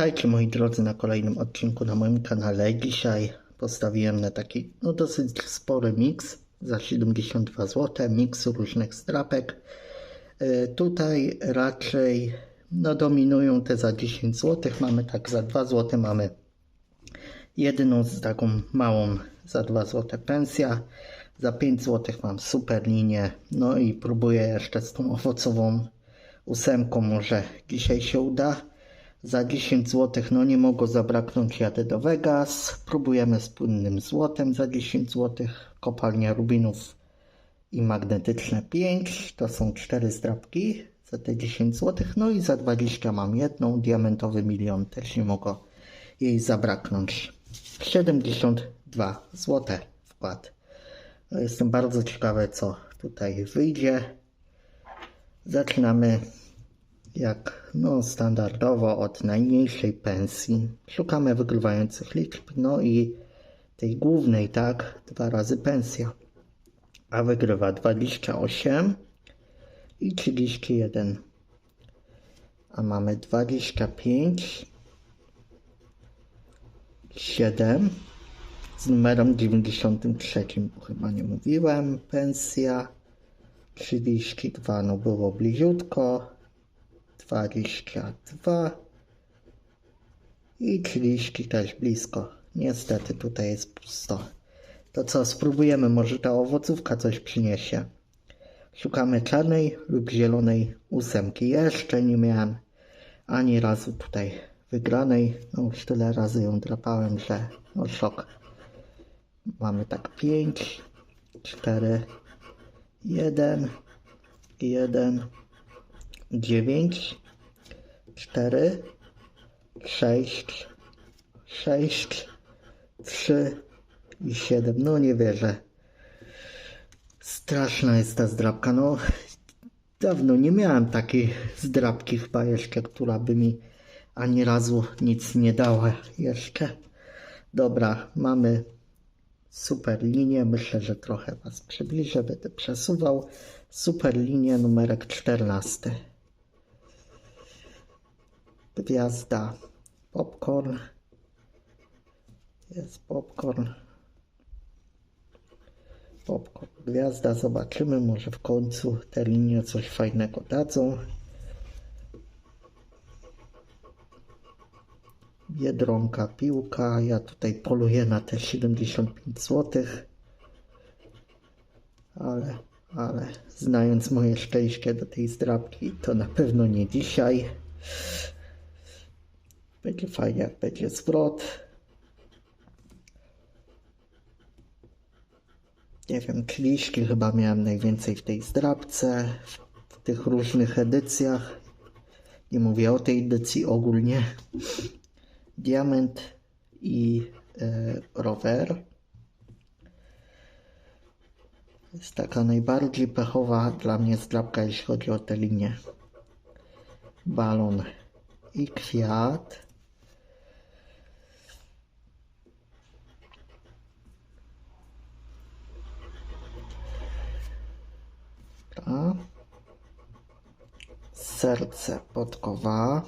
Witajcie moi drodzy na kolejnym odcinku na moim kanale. Dzisiaj postawiłem na taki no dosyć spory miks za 72 zł, miks różnych strapek. E, Tutaj raczej no dominują te za 10 zł, mamy tak za 2 zł mamy jedyną z taką małą za 2 zł pensja. Za 5 zł mam super linię. No i próbuję jeszcze z tą owocową ósemką. Może dzisiaj się uda. Za 10 zł no nie mogło zabraknąć. Jadę do Vegas. Próbujemy z płynnym złotem za 10 zł. Kopalnia rubinów i magnetyczne 5. To są 4 zdrabki za te 10 zł. No i za 20 mam jedną. Diamentowy milion też nie mogło jej zabraknąć. 72 zł wkład. No jestem bardzo ciekawy, co tutaj wyjdzie. Zaczynamy jak no standardowo od najmniejszej pensji. Szukamy wygrywających liczb, no i tej głównej, tak, dwa razy pensja. A wygrywa 28 i 31. A mamy 25, 7 z numerem 93, bo chyba nie mówiłem. Pensja 32, no było bliziutko. 22 i 30 też blisko. Niestety tutaj jest pusto. To co, spróbujemy, może ta owocówka coś przyniesie. Szukamy czarnej lub zielonej ósemki. Jeszcze nie miałem ani razu tutaj wygranej. No już tyle razy ją drapałem, że no szok. Mamy tak 5, 4, 1, 1, 9, 4, 6, 6, 3 i 7. No nie wierzę. Straszna jest ta zdrabka. No dawno nie miałem takiej zdrabki chyba jeszcze, która by mi ani razu nic nie dała jeszcze. Dobra, mamy super linię. Myślę, że trochę Was przybliżę, będę przesuwał. Super linię numerek 14. Gwiazda. Popcorn. Jest popcorn. Popcorn. Gwiazda. Zobaczymy. Może w końcu te linie coś fajnego dadzą. Biedronka, piłka. Ja tutaj poluję na te 75 zł. Ale, ale znając moje szczęście do tej zdrabki, to na pewno nie dzisiaj. Będzie fajnie, jak będzie zwrot. Nie wiem, kliszki chyba miałem najwięcej w tej zdrabce, w tych różnych edycjach. Nie mówię o tej edycji ogólnie. Diament i e, rower. Jest taka najbardziej pechowa dla mnie zdrabka, jeśli chodzi o tę linię. Balon i kwiat. A. Serce podkowa.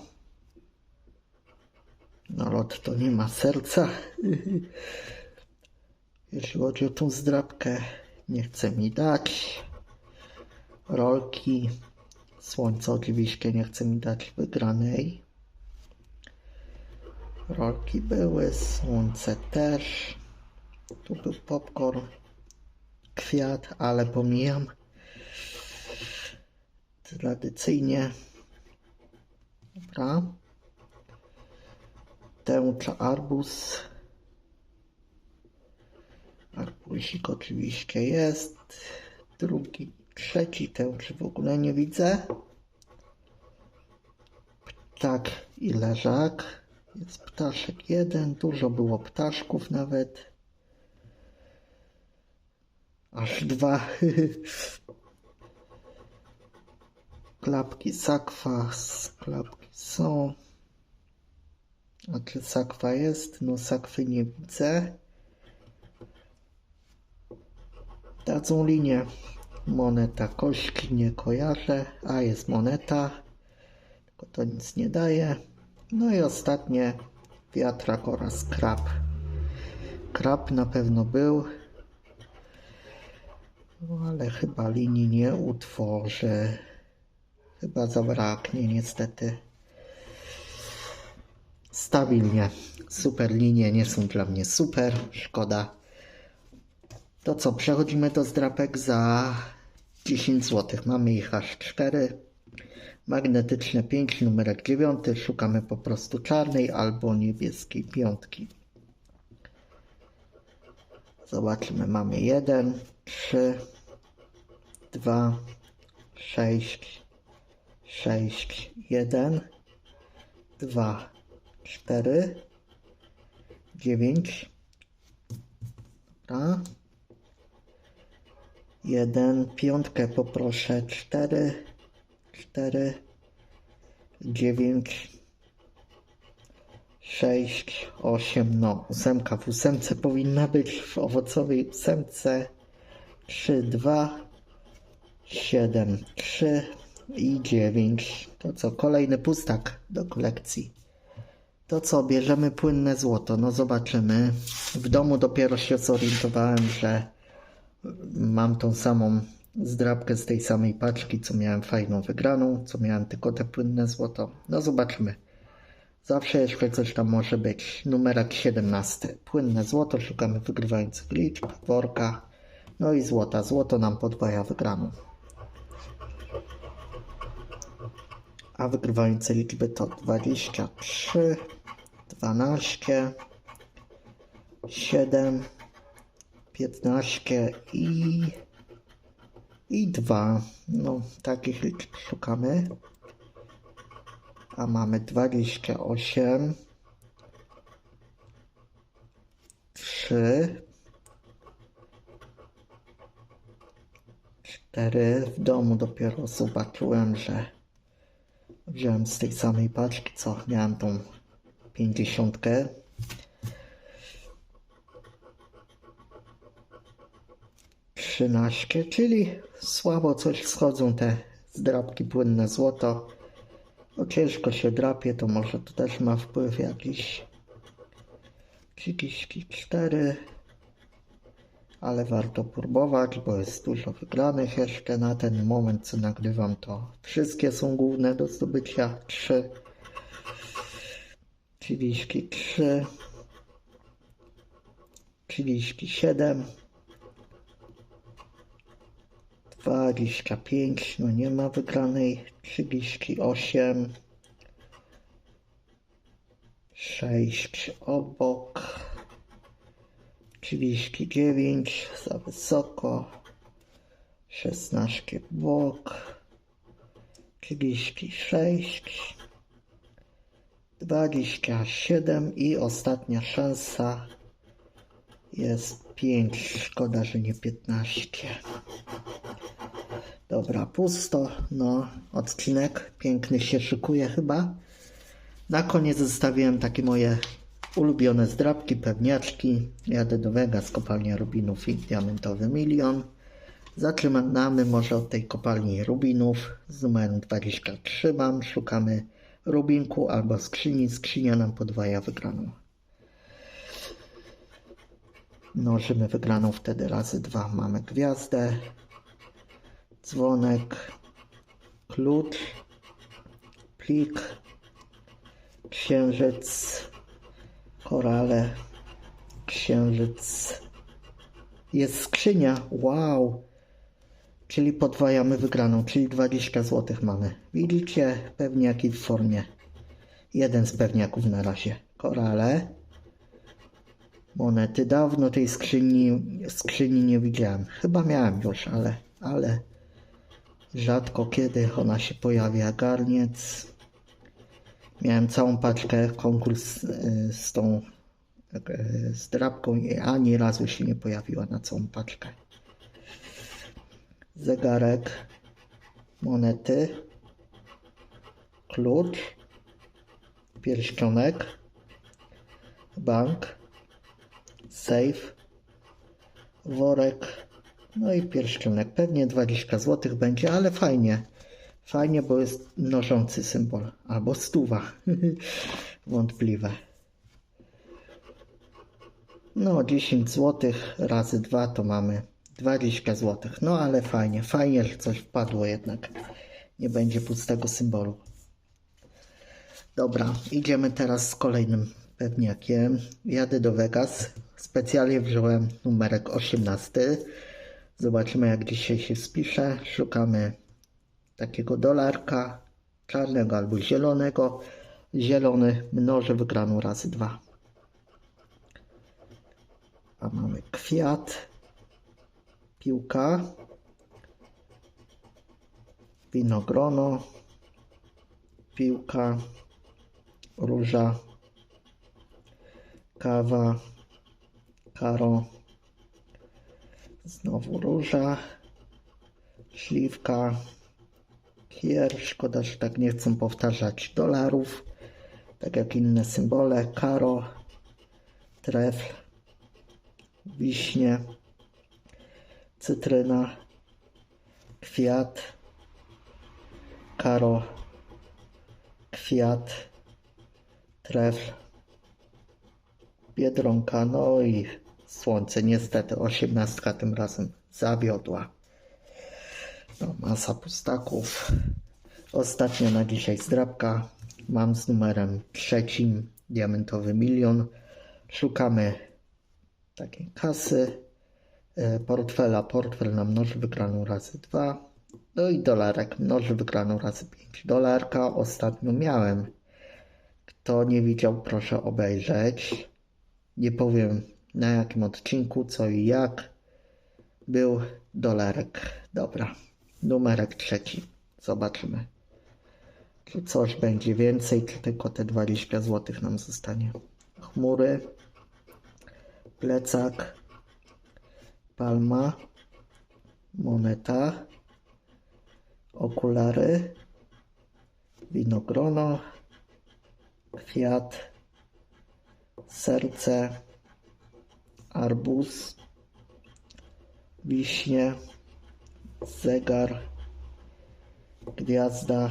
No lot to nie ma serca. Jeśli chodzi o tą zdrabkę, nie chce mi dać. Rolki. Słońce oczywiście nie chce mi dać wygranej. Rolki były, słońce też. Tu był popcorn, kwiat, ale pomijam. Tradycyjnie. Dobra. Tęcza arbuz. Arbuzik oczywiście jest. Drugi, trzeci tęczy w ogóle nie widzę. Ptak i leżak. Jest ptaszek jeden. Dużo było ptaszków nawet. Aż dwa. Klapki sakwa. Klapki są. A czy sakwa jest? No sakwy nie widzę. Dadzą linię. Moneta kośki nie kojarzę. A jest moneta. Tylko to nic nie daje. No i ostatnie wiatrak oraz krab. Krab na pewno był, no ale chyba linii nie utworzy. Chyba zabraknie niestety. Stabilnie. Super linie nie są dla mnie super. Szkoda. To co, przechodzimy do zdrapek za 10 zł. Mamy ich aż 4. Magnetyczne 5, numerek 9. Szukamy po prostu czarnej albo niebieskiej piątki. Zobaczymy, mamy 1, 3, 2, 6, 6, 1, 2, 4, 9, dobra, 1, piątkę poproszę, 4, 4, 9, 6, 8, no ósemka w ósemce powinna być, w owocowej ósemce 3, 2, 7, 3 i 9. To co, kolejny pustak do kolekcji. To co, bierzemy płynne złoto, no zobaczymy. W domu dopiero się zorientowałem, że mam tą samą zdrabkę z tej samej paczki, co miałem fajną wygraną, co miałem tylko te płynne złoto. No zobaczymy. Zawsze jeszcze coś tam może być. Numerek 17. Płynne złoto, szukamy wygrywających liczb, worka. No i złota. Złoto nam podwaja wygraną. A wygrywające liczby to 23, 12, 7, 15 i, i 2. No, takich liczb szukamy. A mamy 28, 3, 4. W domu dopiero zobaczyłem, że wziąłem z tej samej paczki, co miałem tą 50. Trzynaście, czyli słabo coś schodzą te zdrabki płynne złoto. No ciężko się drapie, to może to też ma wpływ jakiś. 34, ale warto próbować, bo jest dużo wygranych jeszcze na ten moment, co nagrywam, to. Wszystkie są główne do zdobycia. 3, 33, 37, 25, no nie ma wygranej, 38, 6 obok, 39 za wysoko, 16 w bok, 36, 27 i ostatnia szansa jest 5. Szkoda, że nie 15. Dobra, pusto. No, odcinek piękny się szykuje chyba. Na koniec zostawiłem takie moje ulubione zdrabki, pewniaczki. Jadę do Vegas, kopalnia rubinów i diamentowy milion. Zaczynamy może od tej kopalni rubinów z numerem 23 mam. Szukamy rubinku albo skrzyni. Skrzynia nam podwaja wygraną. Mnożymy wygraną wtedy razy dwa. Mamy gwiazdę, dzwonek, klucz, plik, księżyc, korale, księżyc. Jest skrzynia, wow! Czyli podwajamy wygraną, czyli 20 zł mamy. Widzicie? Pewniaki w formie. Jeden z pewniaków na razie. Korale. Monety. Dawno tej skrzyni, skrzyni nie widziałem. Chyba miałem już, ale, ale rzadko kiedy ona się pojawia. Garniec. Miałem całą paczkę konkurs y, z tą y, z drapką ani razu się nie pojawiła na całą paczkę. Zegarek, monety, klucz, pierścionek, bank, safe, worek, no i pierścionek. Pewnie 20 zł będzie, ale fajnie. Fajnie, bo jest mnożący symbol. Albo stuwa. Wątpliwe. No, 10 zł razy 2 to mamy 20 zł. No, ale fajnie. Fajnie, że coś wpadło jednak. Nie będzie pustego symbolu. Dobra, idziemy teraz z kolejnym pewniakiem. Jadę do Vegas. Specjalnie wziąłem numerek 18. Zobaczymy, jak dzisiaj się spisze. Szukamy takiego dolarka czarnego albo zielonego. Zielony mnoży wygraną razy dwa. A mamy kwiat, piłka, winogrono, piłka, róża, kawa, karo, znowu róża, śliwka, kier. Szkoda, że tak nie chcą powtarzać dolarów, tak jak inne symbole, karo, trefl, wiśnie, cytryna, kwiat, karo, kwiat, trefl, biedronka, no i słońce. Niestety osiemnastka tym razem zawiodła. No, masa pustaków. Ostatnia na dzisiaj zdrabka. Mam z numerem trzecim diamentowy milion. Szukamy takiej kasy. E, Portfela. Portfel na mnoży wygraną razy 2. No i dolarek. Mnoży wygraną razy 5. Dolarka ostatnio miałem. Kto nie widział, proszę obejrzeć. Nie powiem na jakim odcinku, co i jak. Był dolarek. Dobra. Numerek trzeci. Zobaczymy. Czy coś będzie więcej, czy tylko te 20 zł nam zostanie. Chmury. Plecak. Palma. Moneta. Okulary. Winogrono. Kwiat. Serce. Arbuz. Wiśnie zegar, gwiazda,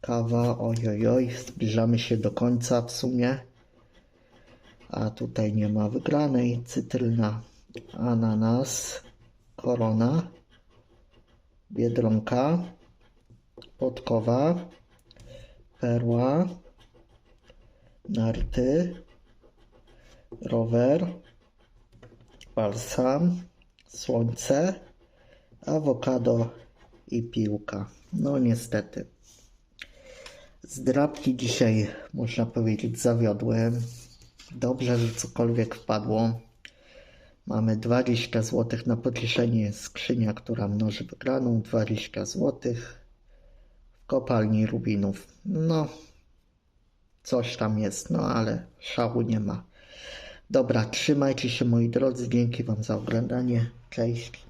kawa, ojojoj, zbliżamy się do końca w sumie. A tutaj nie ma wygranej, cytryna, ananas, korona, biedronka, podkowa, perła, narty, rower, balsam, słońce, awokado i piłka. No niestety. Zdrabki dzisiaj, można powiedzieć, zawiodły. Dobrze, że cokolwiek wpadło. Mamy 20 zł na pocieszenie skrzynia, która mnoży wygraną. 20 zł w kopalni rubinów. No, coś tam jest, no ale szału nie ma. Dobra, trzymajcie się moi drodzy. Dzięki Wam za oglądanie. Cześć.